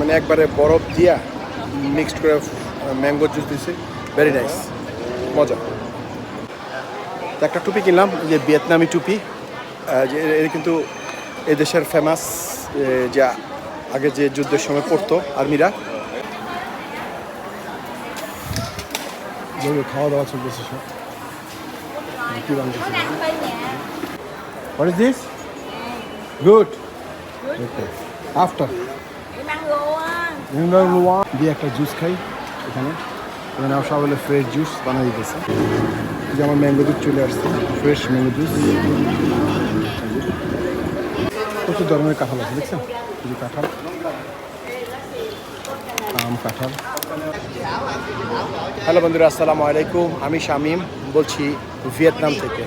মানে একবারে বরফ দিয়া মিক্সড করে ম্যাঙ্গো জুস দিছে ভেরি নাইস মজা একটা টুপি কিনলাম যে ভিয়েতনামি টুপি যে এ- এটা কিন্তু এদেশের ফেমাস যে আগে যে যুদ্ধের সময় পড়তো আর্মিরা খাওয়া দাওয়া চলতেছে সব What is this? Good. Okay. After. দিয়ে একটা জুস খাই এখানে। এখানে সব হলো ফ্রেশ জুস বানিয়ে দিতেছে। এই যে আমার ম্যাঙ্গো জুস চলে আসছে ফ্রেশ ম্যাঙ্গো জুস প্রচুর ধরনের কাঁঠাল আছে দেখছেন? এই কাঁঠাল। আম, কাঁঠাল। হ্যালো বন্ধুরা, আসসালামু আলাইকুম। আমি শামীম, বলছি ভিয়েতনাম থেকে।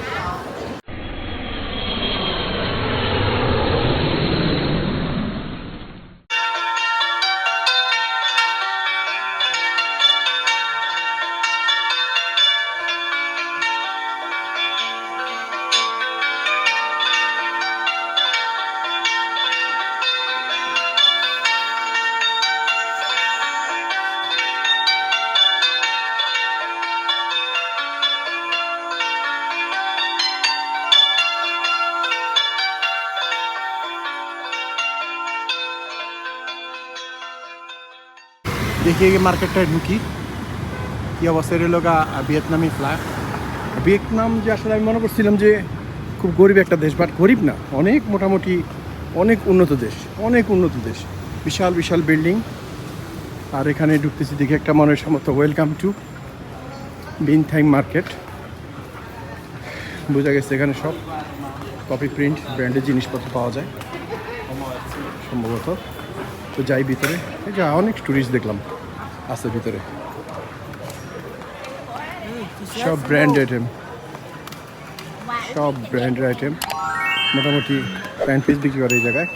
দেখি মার্কেটটায় ঢুকি। কী অবস্থা? এটা লোক ভিয়েতনামি ফ্ল্যাগ ভিয়েতনাম যে আসলে আমি মনে করছিলাম যে খুব গরিব একটা দেশ বাট গরিব না, অনেক মোটামুটি অনেক উন্নত দেশ, অনেক উন্নত দেশ। বিশাল বিশাল বিল্ডিং আর এখানে ঢুকতেছি দেখি একটা মনের সমর্থ ওয়েলকাম টু বিনথাইম মার্কেট বোঝা গেছে এখানে সব কপি প্রিন্ট ব্র্যান্ডের জিনিসপত্র পাওয়া যায়। সম্ভবত। তো যাই ভিতরে। যা অনেক টুরিস্ট দেখলাম। আছে ভিতরে। সব ব্র্যান্ড আইটেম সব ব্র্যান্ডের আইটেম মোটামুটি প্যান্ট পিস বিক্রি করে এই জায়গায়।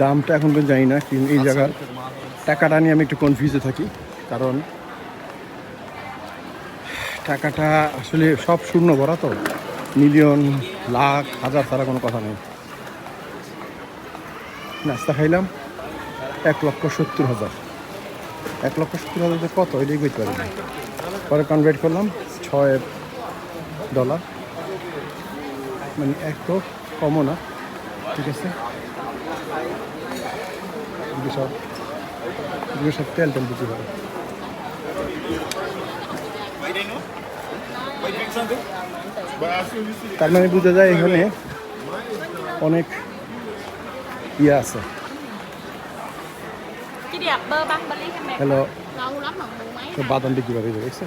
দামটা এখন তো জানি না, কিন্তু এই জায়গার টাকাটা নিয়ে আমি একটু কনফিউজে থাকি, কারণ টাকাটা আসলে সব শূন্য ভরা তো মিলিয়ন, লাখ, হাজার তারা কোনো কথা নেই। নাস্তা খাইলাম, এক লক্ষ সত্তর হাজার। এক লক্ষ সত্তর হাজার কত, এটাই বুঝতে পারি পরে কনভার্ট করলাম, ছয় ডলার মানে এক তো কমও না, ঠিক আছে? সব তেল তেল বিক্রি করে তার মানে বোঝা যায় এখানে অনেক ইয়ে আছে। হ্যালো বাদাম বিক্রি করে দেখছে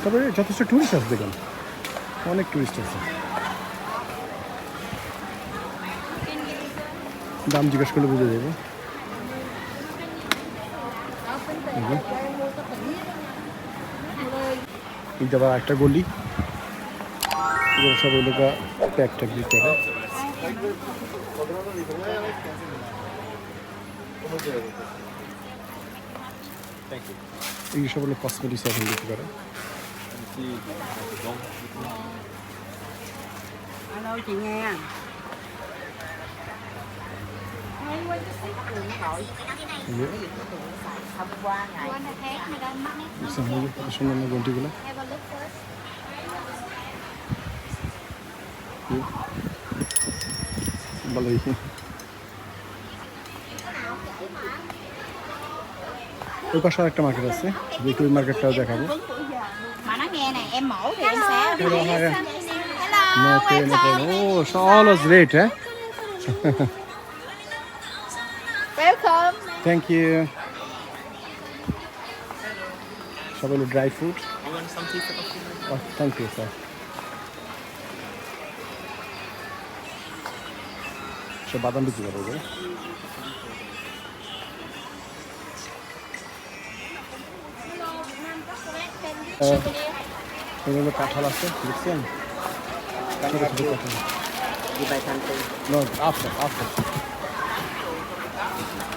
তারপরে যথেষ্ট টুরিস্ট আছে দেখলাম। অনেক টুরিস্ট আছে। দাম জিজ্ঞেস করলে বুঝে যাবে। এটা আবার একটা গলি। সব ওই লোকা প্যাক ট্যাক দিতে হবে এই সব হলো কসমেটিক্স এখন বিক্রি করে। Alo chị nghe ইয়ে, Hôm qua nét দেখছেন এই যে সুন্দর না গন্টিগুলো Have a ভালোই ওই পাশে একটা মার্কেট আছে দেখি ওই মার্কেটটাও দেখাবো Mà nó rate nè Thank you. সব হলো dry fruit thank you sir সব বাদাম বিক্রি করে ওগুলো। আহ, এগুলো কাঁঠাল আছে দেখছেন ছোট ছোট কাঁঠাল Chị bài thành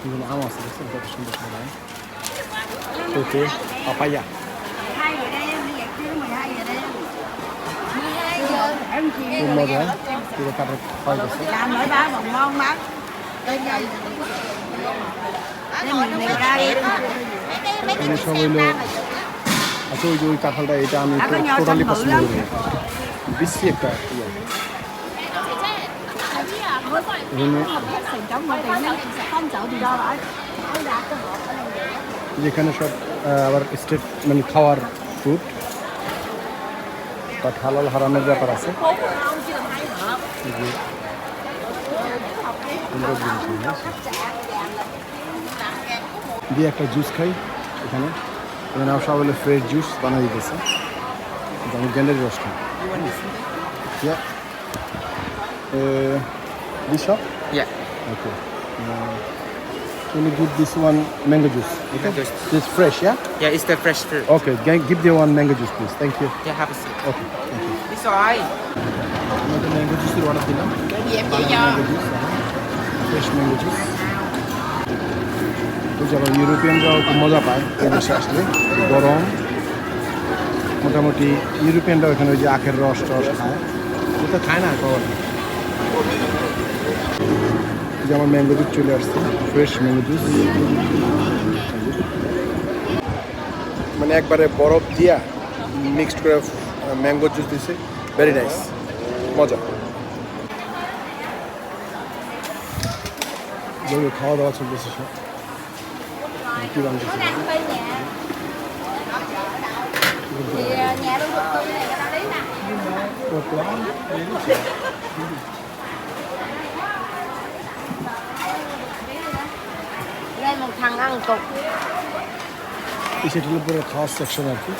Und so eine Armausrichtung, das wird bestimmt schon rein. Okay, auf Eier. Cùng một đấy, thì là cặp được coi được. Làm nói ba bọn ngon bác. Tên gì? Nên mình này ra đi. Mấy cái xem ra mà. À, tôi vui cặp hôm đây cho mình totally possible. Biết siết cả. যেখানে সব আবার state মানে খাওয়ার food but হালাল হারামের ব্যাপার আছে। দিয়ে একটা জুস খাই এখানে। এখানে সব হলো ফ্রেশ জুস বানাই দিতেছে। আমি গেন্ডের রস খাই this shop? Yeah. Okay. Uh, can you give this one mango juice? Okay. Mango juice. This fresh, yeah? Yeah, it's the fresh fruit. Okay. g- Give the one mango juice, please. Thank you. Yeah, have a seat. Okay. Thank you. It's alright. আমাদের mango জুসের order দিলাম fresh mango juice ওই যে আবার ইউরোপিয়ানরাও খুব মজা পায় এই দেশে আসলে গরম মোটামুটি ইউরোপিয়ানরাও এখানে ওই যে আখের রস টস খায় ওটা খায় না কখন যে আমার ম্যাঙ্গো জুস চলে আসছে ফ্রেশ ম্যাঙ্গো জুস মানে একবারে বরফ দিয়া মিক্সড করে ম্যাঙ্গো জুস দিছে। ভেরি নাইস মজা। খাওয়া দাওয়া চলতেছে সব। কি đang thuê সেটার উপরে খাওয়ার সেকশন আর কি।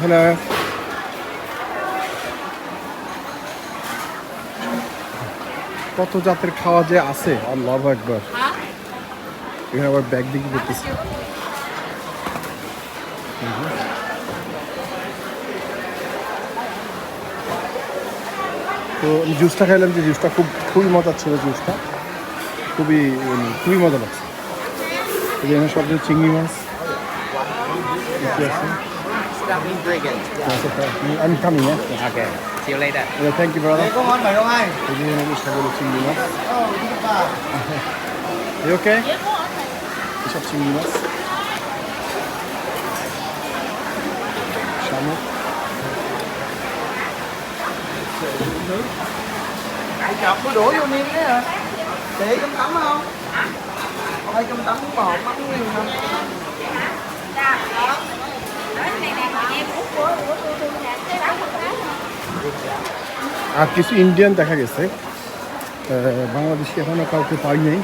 হ্যালো। কত জাতের খাওয়া যে আছে আল্লাহ একবার এখানে আবার ব্যাগ দিকে করতেছে। তো জুসটা খাইলাম যে জুসটা খুব খুবই মজার ছিল জুসটা। খুবই খুবই মজা লাগছে। এই যে এখানে সব যে চিংড়ি মাছ আমি কামি না. থ্যাংক ইউ ব্রাদার এখানে সবগুলো চিংড়ি মাছ। Okay? এসব চিংড়ি মাছ। শামুক। Ai chọc có đuổi vô niên đấy hả? Để cơm tấm không? Ôi cơm tấm bò mắm nguyên không? আর কিছু ইন্ডিয়ান দেখা গেছে আহ, এখনও কাউকে পাই নাই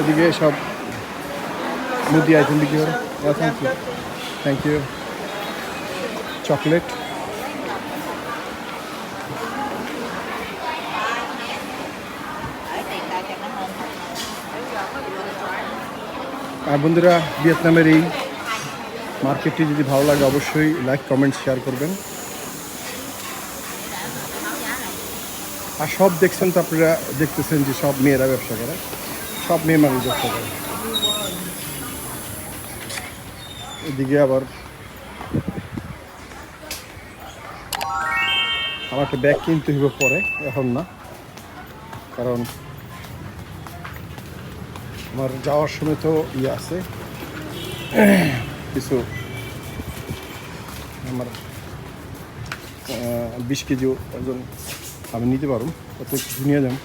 এদিকে সব মুদি আইটেম বিক্রি করে thank you thank you chocolate আর বন্ধুরা, ভিয়েতনামের এই মার্কেটটি যদি ভালো লাগে অবশ্যই লাইক, কমেন্ট, শেয়ার করবেন। আর সব দেখছেন তো আপনারা, দেখতেছেন যে সব মেয়েরা ব্যবসা করে। সব মেয়ে মানুষ ব্যবসা করে। এদিকে আবার আমাকে ব্যাগ কিনতে হইব পরে, এখন না। কারণ আমার যাওয়ার সময় তো ইয়ে আছে। কিছু আমার বিশ কেজি ওজন আমি নিতে পারব কিছু নিয়ে যাম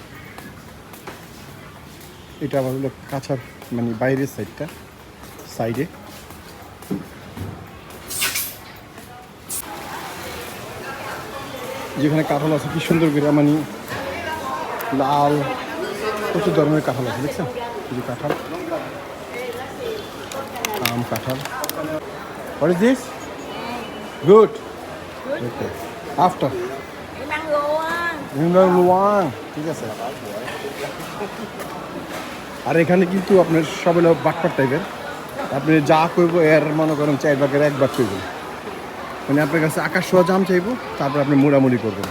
এটা আমার হলো কাছার মানে বাইরের সাইডটা, সাইডে। যেখানে কাঁঠাল আছে, কি সুন্দর করে মানে লাল, প্রচুর ধরনের কাঁঠাল আছে, দেখছেন? যে কাঁঠাল, আম, কাঁঠাল? Good. Okay. After. mango á Mango Luang. ঠিক আছে আর এখানে কিন্তু আপনার সব হলো বাটপার টাইপের আপনি যা করব এর মনে করেন চার ভাগের এক ভাগ করবেন মানে আপনার কাছে আকাশ সোয়া জাম চাইব, তারপর আপনি মোড়ামুড়ি করবেন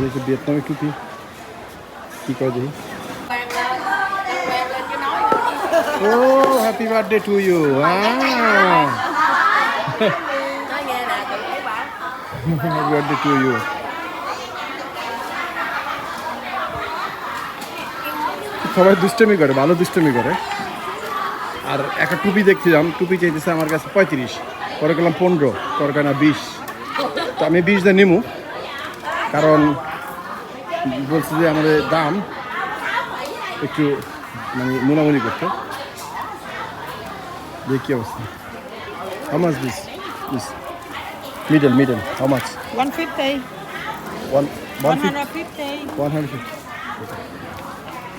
এদিকে ভিয়েতনামি টুপি কি করে দেখি? ও happy birthday to you happy birthday to you সবাই দুষ্টমি করে, ভালো দুষ্টমি করে। আর একটা টুপি দেখছিলাম, টুপি চাইতেছে আমার কাছে পঁয়ত্রিশ, পরে গেলাম পনেরো, পরে না বিশ। তো আমি বিশ দিয়ে নিমু, কারণ বলছি যে আমাদের দাম একটু মানে মোনামুনি করতে। দেখি অবস্থা। How much this this middle middle how much 150. One one fifty one hundred fifty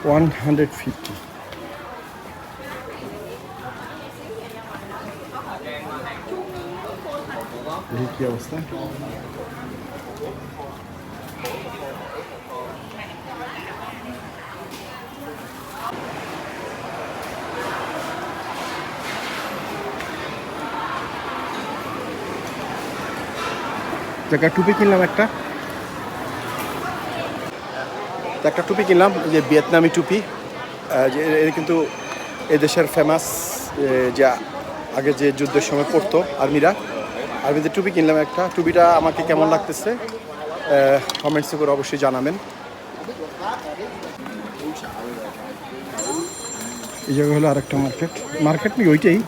one hundred fifty দেখি কি অবস্থা। টাকা টুপি কিনলাম একটা। একটা টুপি কিনলাম যে ভিয়েতনামি টুপি। যে এটা কিন্তু এদেশের ফেমাস যে আগে যে যুদ্ধের সময় পড়তো আর্মিরা। আর্মিদের টুপি কিনলাম একটা। টুপিটা আমাকে কেমন লাগতেছে? কমেন্টসে করে অবশ্যই জানাবেন। এই জায়গা হলো আরেকটা মার্কেট। মার্কেট নাকি ওইটাই?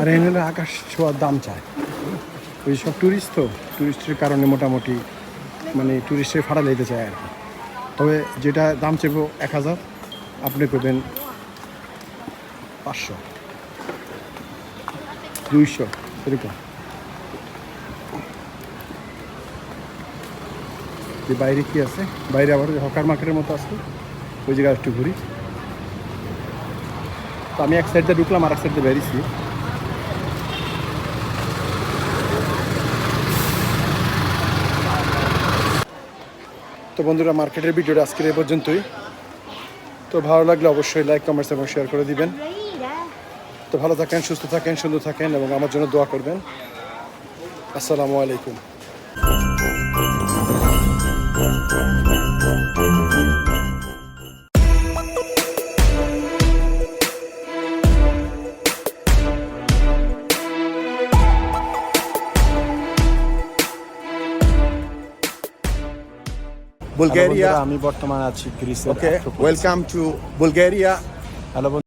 আর হলো আকাশ ছোঁয়ার দাম চায়। ওই সব ট্যুরিস্ট তো ট্যুরিস্টের কারণে মোটামুটি মানে ট্যুরিস্টের ভাড়া লেগে চায় আর কি। তবে যেটা দাম চেব এক হাজার, আপনি করবেন পাঁচশো। দুইশো, এরকম। বাইরে কি আছে? বাইরে আবার হকার মার্কেটের মতো আছে। ওই জায়গায় একটু ঘুরি। তো আমি এক সাইড ঢুকলাম আর এক সাইড বেরিয়েছি। তো বন্ধুরা, মার্কেটের ভিডিওটা আজকের এই পর্যন্তই। তো ভালো লাগলে অবশ্যই লাইক কমেন্টস এবং শেয়ার করে দিবেন। তো ভালো থাকেন সুস্থ থাকেন সুন্দর থাকেন এবং আমার জন্য দোয়া করবেন আসসালামু আলাইকুম Bulgaria. আমি বর্তমানে আছি গ্রিসের Okay, welcome to Bulgaria. Hello